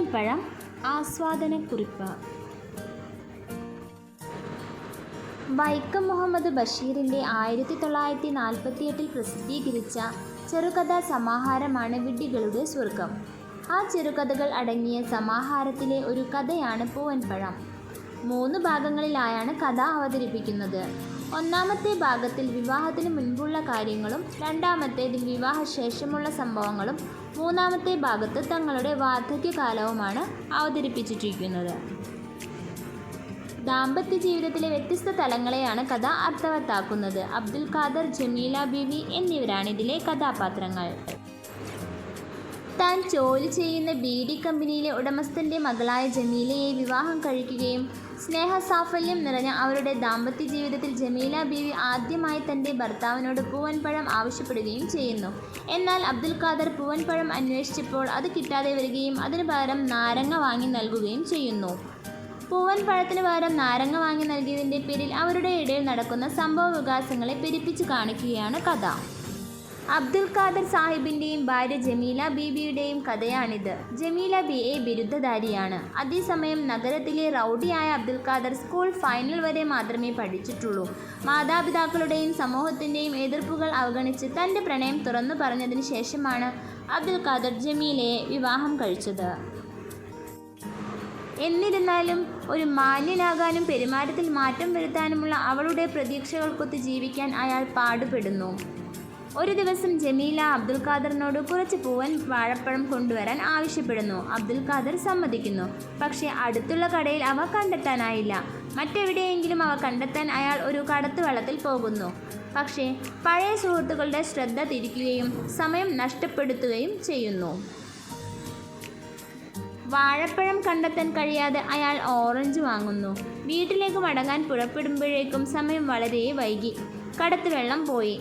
പൂവൻപഴം ആസ്വാദനക്കുറിപ്പ്. വൈക്കം മുഹമ്മദ് ബഷീറിന്റെ ആയിരത്തി തൊള്ളായിരത്തി നാൽപ്പത്തിയെട്ടിൽ പ്രസിദ്ധീകരിച്ച ചെറുകഥാ സമാഹാരമാണ് വിഡ്ഢികളുടെ സ്വർഗം ആ ചെറുകഥകൾ അടങ്ങിയ സമാഹാരത്തിലെ ഒരു കഥയാണ് പൂവൻപഴം. മൂന്ന് ഭാഗങ്ങളിലായാണ് കഥ അവതരിപ്പിക്കുന്നത്. ഒന്നാമത്തെ ഭാഗത്തിൽ വിവാഹത്തിന് മുൻപുള്ള കാര്യങ്ങളും രണ്ടാമത്തേതിൽ വിവാഹശേഷമുള്ള സംഭവങ്ങളും മൂന്നാമത്തെ ഭാഗത്ത് തങ്ങളുടെ വാർദ്ധക്യകാലവുമാണ് അവതരിപ്പിച്ചിട്ടിരിക്കുന്നത്. ദാമ്പത്യ ജീവിതത്തിലെ വ്യത്യസ്ത തലങ്ങളെയാണ് കഥ അർത്ഥവത്താക്കുന്നത്. അബ്ദുൽ ഖാദർ ജമീല ബിവി എന്നിവരാണ് ഇതിലെ കഥാപാത്രങ്ങൾ. താൻ ജോലി ചെയ്യുന്ന ബി ഡി കമ്പനിയിലെ ഉടമസ്ഥന്റെ മകളായ ജമീലയെ വിവാഹം കഴിക്കുകയും സ്നേഹസാഫല്യം നിറഞ്ഞ അവരുടെ ദാമ്പത്യ ജീവിതത്തിൽ ജമീല ബീവി ആദ്യമായി തന്റെ ഭർത്താവിനോട് പൂവൻപഴം ആവശ്യപ്പെടുകയും ചെയ്യുന്നു. എന്നാൽ അബ്ദുൽ ഖാദർ പൂവൻപഴം അന്വേഷിച്ചപ്പോൾ അത് കിട്ടാതെ വരികയും അതിനു പകരം നാരങ്ങ വാങ്ങി നൽകുകയും ചെയ്യുന്നു. പൂവൻ പഴത്തിന് പകരം നാരങ്ങ വാങ്ങി നൽകിയതിന്റെ പേരിൽ അവരുടെ ഇടയിൽ നടക്കുന്ന സംഭവ വികാസങ്ങളെ പെരുപ്പിച്ച് കാണിക്കുകയാണ് കഥ. അബ്ദുൽ ഖാദർ സാഹിബിന്റെയും ഭാര്യ ജമീല ബീബിയുടെയും കഥയാണിത്. ജമീല ബി എ ബിരുദധാരിയാണ്. അതേസമയം നഗരത്തിലെ റൗഡിയായ അബ്ദുൽ ഖാദർ സ്കൂൾ ഫൈനൽ വരെ മാത്രമേ പഠിച്ചിട്ടുള്ളൂ. മാതാപിതാക്കളുടെയും സമൂഹത്തിന്റെയും എതിർപ്പുകൾ അവഗണിച്ച് തന്റെ പ്രണയം തുറന്നു പറഞ്ഞതിന് ശേഷമാണ് അബ്ദുൽ ഖാദർ ജമീലയെ വിവാഹം കഴിച്ചത്. എന്നിരുന്നാലും ഒരു മാന്യനാകാനും പെരുമാറ്റത്തിൽ മാറ്റം വരുത്താനുമുള്ള അവളുടെ പ്രതീക്ഷകൾക്കൊത്ത് ജീവിക്കാൻ അയാൾ പാടുപെടുന്നു. ഒരു ദിവസം ജമീല അബ്ദുൽ ഖാദറിനോട് കുറച്ച് പൂവൻ വാഴപ്പഴം കൊണ്ടുവരാൻ ആവശ്യപ്പെടുന്നു. അബ്ദുൽ ഖാദർ സമ്മതിക്കുന്നു. പക്ഷേ അടുത്തുള്ള കടയിൽ അവ കണ്ടെത്താനായില്ല. മറ്റെവിടെയെങ്കിലും അവ കണ്ടെത്താൻ അയാൾ ഒരു കടത്തുവള്ളത്തിൽ പോകുന്നു. പക്ഷേ പഴയ സുഹൃത്തുക്കളുടെ ശ്രദ്ധ തിരിക്കുകയും സമയം നഷ്ടപ്പെടുത്തുകയും ചെയ്യുന്നു. വാഴപ്പഴം കണ്ടെത്താൻ കഴിയാതെ അയാൾ ഓറഞ്ച് വാങ്ങുന്നു. വീട്ടിലേക്ക് മടങ്ങാൻ പുറപ്പെടുമ്പോഴേക്കും സമയം വളരെ വൈകി. കടത്തുവെള്ളം പോയി.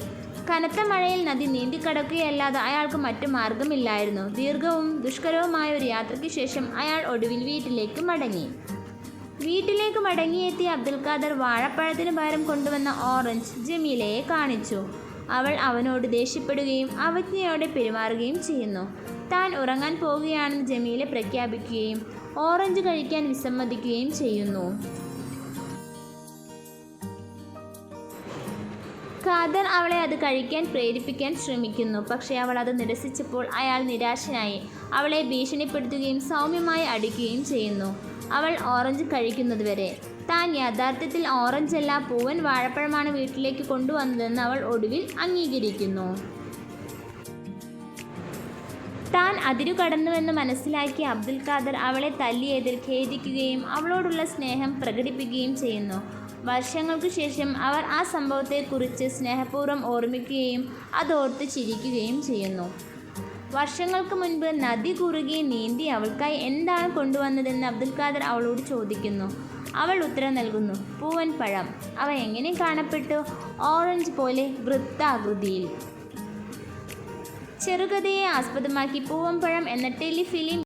കനത്ത മഴയിൽ നദി നീന്തിക്കടക്കുകയല്ലാതെ അയാൾക്ക് മറ്റു മാർഗമില്ലായിരുന്നു. ദീർഘവും ദുഷ്കരവുമായ ഒരു യാത്രയ്ക്ക് ശേഷം അയാൾ ഒടുവിൽ വീട്ടിലേക്ക് മടങ്ങി. വീട്ടിലേക്ക് മടങ്ങിയെത്തിയ അബ്ദുൽ ഖാദർ വാഴപ്പഴത്തിന് പകരം കൊണ്ടുവന്ന ഓറഞ്ച് ജമീലയെ കാണിച്ചു. അവൾ അവനോട് ദേഷ്യപ്പെടുകയും അവജ്ഞയോടെ പെരുമാറുകയും ചെയ്യുന്നു. താൻ ഉറങ്ങാൻ പോവുകയാണെന്ന് ജമീല പ്രഖ്യാപിക്കുകയും ഓറഞ്ച് കഴിക്കാൻ വിസമ്മതിക്കുകയും ചെയ്യുന്നു. ഖാദർ അവളെ അത് കഴിക്കാൻ പ്രേരിപ്പിക്കാൻ ശ്രമിക്കുന്നു. പക്ഷേ അവൾ അത് നിരസിച്ചപ്പോൾ അയാൾ നിരാശനായി. അവളെ ഭീഷണിപ്പെടുത്തുകയും സൗമ്യമായി അടിക്കുകയും ചെയ്യുന്നു. അവൾ ഓറഞ്ച് കഴിക്കുന്നതുവരെ താൻ യഥാർത്ഥത്തിൽ അല്ല പൂവൻ വാഴപ്പഴമാണ് വീട്ടിലേക്ക് കൊണ്ടുവന്നതെന്ന് അവൾ ഒടുവിൽ അംഗീകരിക്കുന്നു. താൻ അതിരു കടന്നുവെന്ന് മനസ്സിലാക്കിയ അബ്ദുൽ ഖാദർ അവളെ തല്ലിയതിൽ ഖേദിക്കുകയും അവളോടുള്ള സ്നേഹം പ്രകടിപ്പിക്കുകയും ചെയ്യുന്നു. വർഷങ്ങൾക്ക് ശേഷം അവർ ആ സംഭവത്തെക്കുറിച്ച് സ്നേഹപൂർവം ഓർമ്മിക്കുകയും അതോർത്ത് ചിരിക്കുകയും ചെയ്യുന്നു. വർഷങ്ങൾക്ക് മുൻപ് നദി കുറുകി നീന്തി അവൾക്കായി എന്താണ് കൊണ്ടുവന്നതെന്ന് അബ്ദുൽ ഖാദർ അവളോട് ചോദിക്കുന്നു. അവൾ ഉത്തരം നൽകുന്നു പൂവൻ പഴം അവ എങ്ങനെ കാണപ്പെട്ടു? ഓറഞ്ച് പോലെ വൃത്താകൃതിയിൽ. ചെറുകഥയെ ആസ്പദമാക്കി പൂവൻ പഴം എന്ന ടെലിഫിലിം